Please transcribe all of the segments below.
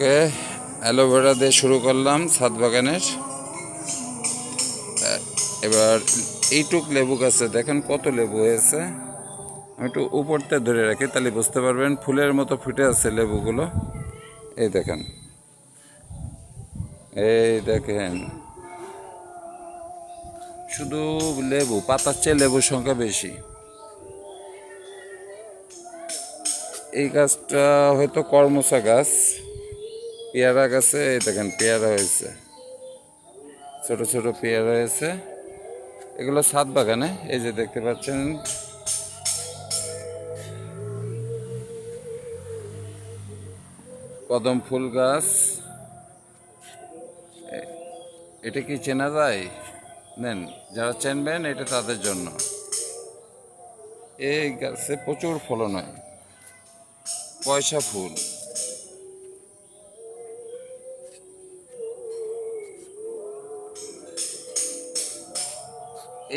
ওকে aloe vera দিয়ে শুরু করলাম ছাদ বাগানের। এবার এইটুক লেবু গাছে দেখেন কত লেবু হয়েছে। আমি একটু উপরটা ধরে রাখি তাহলে বুঝতে পারবেন ফুলের মতো ফুটে আছে লেবুগুলো। এই দেখেন। এই দেখেন। শুধু লেবু, পাতার চেয়ে লেবুর সংখ্যা বেশি। এই গাছটা হয়তো কর্মসা গাছ। পেয়ারা গাছে দেখেন পেয়ারা হয়েছে। ছোট ছোট পেয়ারা হয়েছে। এগুলো ছাদ বাগানে, এই যে দেখতে পাচ্ছেন। কদম ফুল গাছ। এটা কি চেনা যায়? নেন, যারা চেনবেন, এটা তাদের জন্য। এই গাছে প্রচুর ফলন হয়। পয়সা ফুল।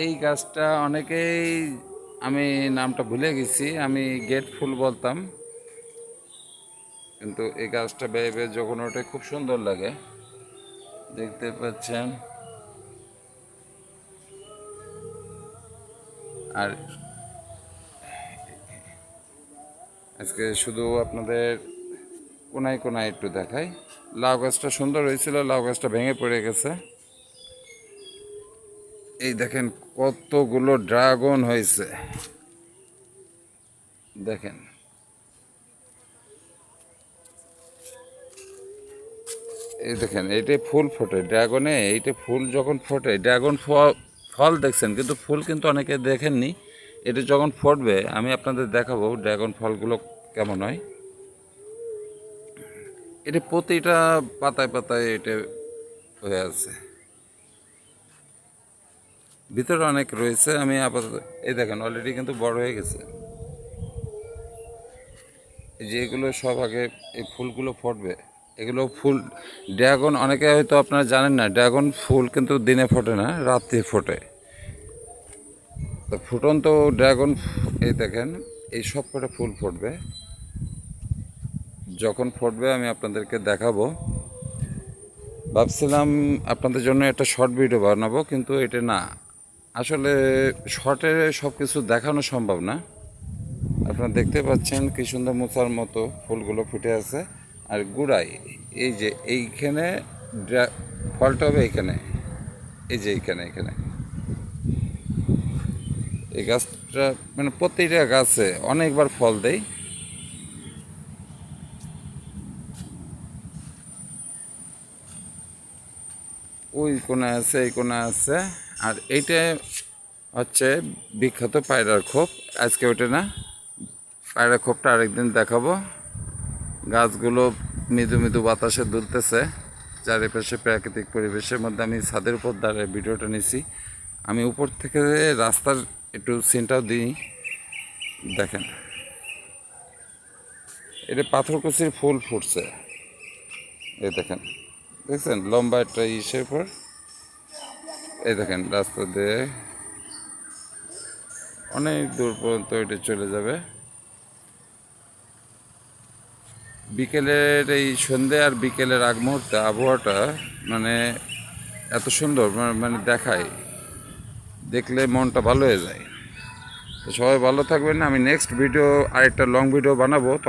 এই গাছটা অনেকেই, আমি নামটা ভুলে গেছি, আমি গেট ফুল বলতাম। কিন্তু এই গাছটা বেয়ে বেয়ে যখন ওঠে, খুব সুন্দর লাগে। দেখতে পাচ্ছেন। আর আজকে শুধু আপনাদের কোনায় কোনায় একটু দেখাই। লাউ গাছটা সুন্দর হয়েছিল, লাউ গাছটা ভেঙে পড়ে গেছে। এই দেখেন কতগুলো ড্রাগন হয়েছে। দেখেন। এই দেখেন এইটা ফুল ফোটে। ড্রাগনে এইটা ফুল যখন ফোটে, ড্রাগন ফল ফল দেখছেন, কিন্তু ফুল কিন্তু অনেকে দেখেননি। এটা যখন ফোটবে, আমি আপনাদের দেখাবো ড্রাগন ফলগুলো কেমন হয়। এটা প্রতিটা পাতায় পাতায় এটা হয়ে আছে। ভিতরে অনেক রয়েছে, আমি আপাতত এই দেখেন অলরেডি কিন্তু বড় হয়ে গেছে। এই যে এগুলো সব আগে এই ফুলগুলো ফুটবে। এগুলো ফুল, ড্রাগন, অনেকে হয়তো আপনারা জানেন না, ড্রাগন ফুল কিন্তু দিনে ফোটে না, রাত্রে ফোটে। তো ফুটন্ত ড্রাগন এই দেখেন, এই সব কটা ফুল ফুটবে। যখন ফুটবে, আমি আপনাদেরকে দেখাবো। ভাবছিলাম আপনাদের জন্য একটা শর্ট ভিডিও বানাবো, কিন্তু এটা না। আসলে শর্টে সব কিছু দেখানো সম্ভব না। আপনারা দেখতে পাচ্ছেন কি সুন্দর মোচার মতো ফুলগুলো ফুটে আছে। আর গুড়াই এই যে এইখানে ফলটা হবে এইখানে। এই যে এইখানে এখানে এই গাছটা মানে প্রতিটা গাছে অনেকবার ফল দেয় ওই কোণে আছে, এই কোণে আছে। আর এইটা হচ্ছে বিখ্যাত পায়রার খোপ। আজকে ওটা না, পায়রা খোপটা আরেকদিন দেখাবো। গাছগুলো মৃদু মৃদু বাতাসে দুলতেছে। চারিপাশে প্রাকৃতিক পরিবেশের মধ্যে আমি ছাদের উপর দাঁড়িয়ে ভিডিওটা নিছি। আমি উপর থেকে রাস্তার একটু সিনটাও দিই। দেখেন। এটা পাথরকুচির ফুল ফুটছে। এই দেখেন। দেখছেন? লম্বা একটা ইসের পর এই দেখেন, রাস্তা দিয়ে অনেক দূর পর্যন্ত এটা চলে যাবে। বিকেলের এই সন্ধে আর বিকেলের আগ মুহূর্তে আবহাওয়াটা মানে এত সুন্দর মানে- দেখায়। দেখলে মনটা ভালো হয়ে যায়। তো সবাই ভালো থাকবেন, আমি নেক্সট ভিডিও আরেকটা লং ভিডিও বানাবো।